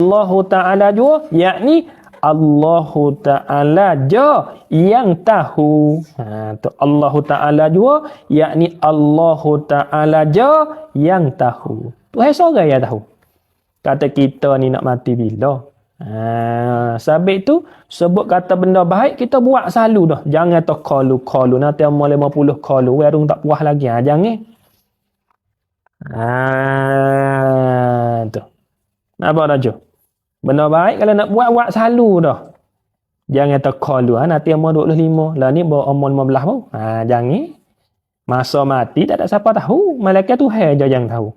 Allah Ta'ala juga yakni Allah Ta'ala je yang tahu. Ha, tu Allah Ta'ala juga yakni Allah Ta'ala je yang tahu. Tuhan seorang yang tahu. Kata kita ni nak mati bila? Ha, sabit tu sebut kata benda baik kita buat selalu dah. Jangan tu kalu kalu nanti amal 50 kalu warung tak puas lagi. Ha, jangan. Ha, tu. Apa dah jo? Benda baik kalau nak buat buat selalu dah. Jangan tu kalu ha, nanti amal 25. Lah ni bawa amal 15 pun. Ha, jangan. Masa mati tak ada siapa tahu. Malaikat tu hai je yang tahu.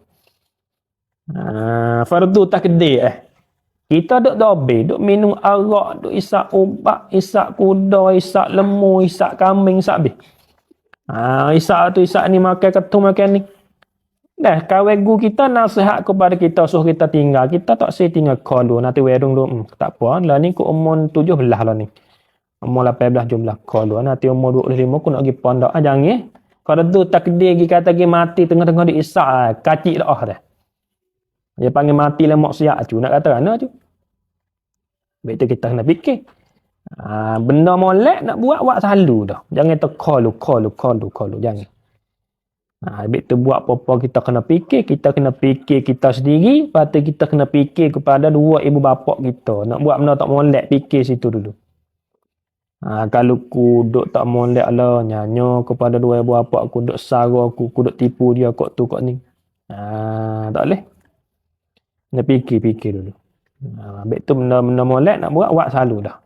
Ha, fardu takdir eh. Kita duk dobe, duk minum arak, duk isak ubat, isak kuda, isak lembu, isak kambing, isak bih. Ha, isak tu, isak ni makan ketum makan ni. Dah, kawan gu kita nasihat kepada kita, suruh kita tinggal. Kita tak say tinggal kau nanti wedung dulu. Hmm, tak apa, lah ni ku umur tujuh belah lah ni. Umur lapan belah jumlah kau nanti umur dua puluh lima ku nak pergi pondok. Ah, jangan eh. Kalau tu takdir kita kata pergi mati tengah-tengah di isak, ah, kacik dah dah. Dia panggil mati lah maksiat tu. Nak kata mana tu? Baik tu kita kena fikir. Ha, benda molek nak buat, buat selalu dah. Jangan tu call, call, call, call, jangan. Ha, baik tu buat apa-apa kita kena fikir. Kita kena fikir kita sendiri. Lepas tu kita kena fikir kepada dua ibu bapa kita. Nak buat benda tak molek, fikir situ dulu. Ha, kalau ku duk tak molek lah, nyanyi kepada dua ibu bapa aku, duk sara aku, ku duk tipu dia kok tu kok ni. Ha, tak boleh. Nak fikir-fikir dulu. Ha, habis tu benda-benda molek nak buat, buat selalu dah.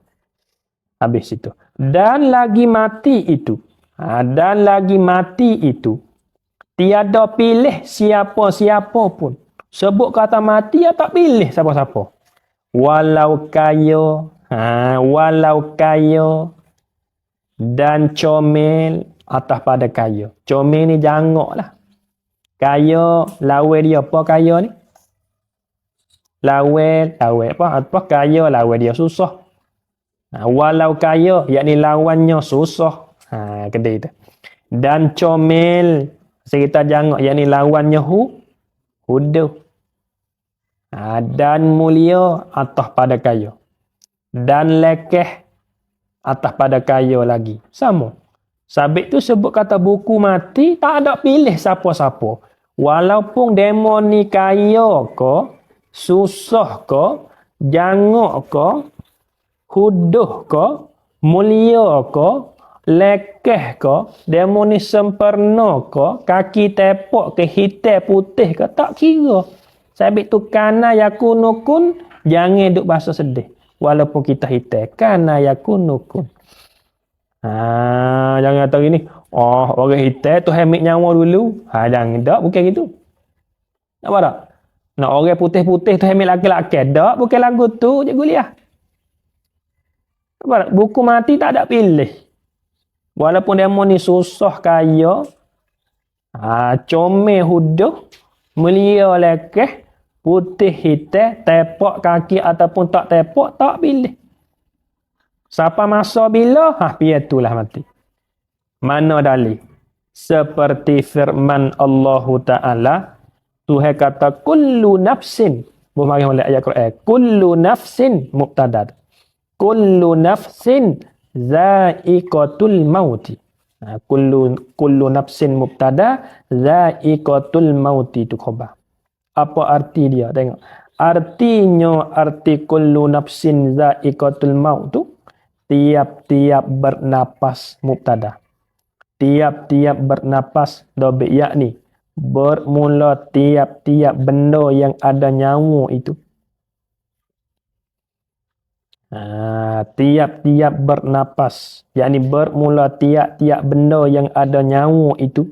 Habis itu. Dan lagi mati itu. Ha, dan lagi mati itu. Tiada pilih siapa-siapa pun. Sebut kata mati, ya tak pilih siapa-siapa. Walau kaya. Ha, walau kaya. Dan comel atas pada kaya. Comel ni jangok lah. Kaya, lawa dia apa kaya ni? lawel lawel apa apa kaya lawel dia susah ha, walau kaya yakni lawannya susah ha kedai tu dan comel cerita jangok yakni lawannya hu hudu. Ha, dan mulia atas pada kaya dan lekeh atas pada kaya lagi. Sama. Sabit tu sebut kata buku mati tak ada pilih siapa-siapa. Walaupun demon ni kaya ke susah ke, jangok ke, huduh ke, mulia ke, lekeh ke, demo ni sempurna ke, kaki tepok ke, hitam putih ke, tak kira. Sabit tu kana yakunukun, jangan duk bahasa sedih. Walaupun kita hitam, kana yakunukun. Ha, jangan kata gini, oh orang hitam tu hemik nyawa dulu. Ha, jangan, tak, bukan gitu. Apa tak? Nak orang putih-putih tu hamil laki-laki. Tak, bukan lagu tu, cikgu liah. Buku mati tak ada pilih. Walaupun demo ni susah kaya, ha, comel huduh, melia lekeh, putih hitam, tepok kaki ataupun tak tepok, tak pilih. Siapa masa bila? Ha, biar itulah mati. Mana dalih? Seperti firman Allah Ta'ala, Tuhan kata kullu nafsin. Bukan oleh ayat Quran. Kullu nafsin muqtadad. Kullu nafsin za'iqatul mauti. Ha, kullu, kullu nafsin mubtada za'iqatul mauti itu khabar. Apa arti dia? Tengok. Artinya arti kullu nafsin za'iqatul maut tu tiap-tiap bernapas mubtada. Tiap-tiap bernapas dobe yakni bermula tiap-tiap benda yang ada nyawa itu. Ha, tiap-tiap bernapas. yakni bermula tiap-tiap benda yang ada nyawa itu.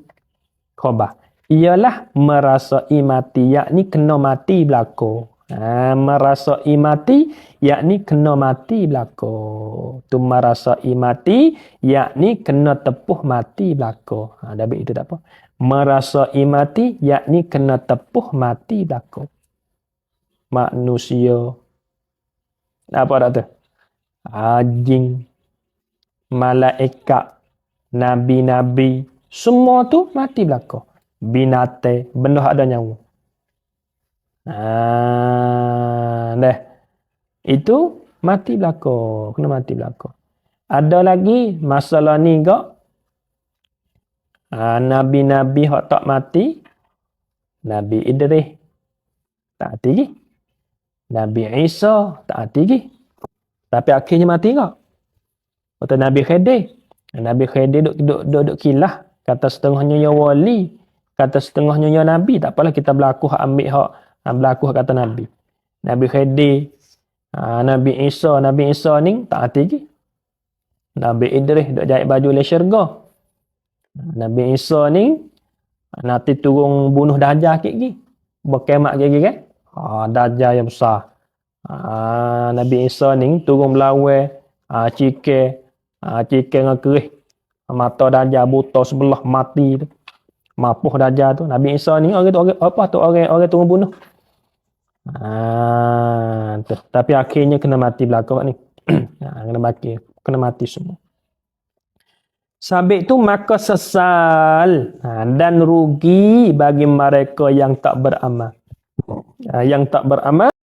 Khabar. Ialah merasai mati. Yakni kena mati belakang. Ha, merasai mati. Yakni kena mati belakang. Tu merasai mati. Yakni kena tepuh mati belakang. Ha, dah itu tak apa merasa mati yakni kena tepuh mati belaka manusia apa dah tu anjing malaikat nabi-nabi semua tu mati belaka binatang benda ada nyawa ah deh Itu mati belaka. Kena mati belaka. Ada lagi masalah ni gak. Ha, Nabi-Nabi hak tak mati. Nabi Idris. Tak mati lagi. Nabi Isa. Tak mati lagi. Tapi akhirnya mati gak. Kata Nabi Khidir. Nabi Khidir duk, duk, duk, duk kilah. Kata setengahnya ya wali. Kata setengahnya ya Nabi. Tak apalah kita berlaku hak ambil hak. Berlaku hak kata Nabi. Nabi Khidir. Ha, Nabi Isa. Nabi Isa ni tak mati lagi. Nabi Idris duk jahit baju le syurga. Nabi Isa ni nanti turun bunuh dajjal sikit lagi. Berkemak lagi kan? Ha, dajjal yang besar. Ha, Nabi Isa ni turun belawai, ha, cike, ha, cike dengan kerih. Mata dajjal buta sebelah mati tu. Mapuh dajjal tu. Nabi Isa ni orang tu orang apa tu orang orang turun bunuh. Tu. Tapi akhirnya kena mati belakang ni. kena mati kena mati semua. Sabit tu maka sesal dan rugi bagi mereka yang tak beramal. Ha, yang tak beramal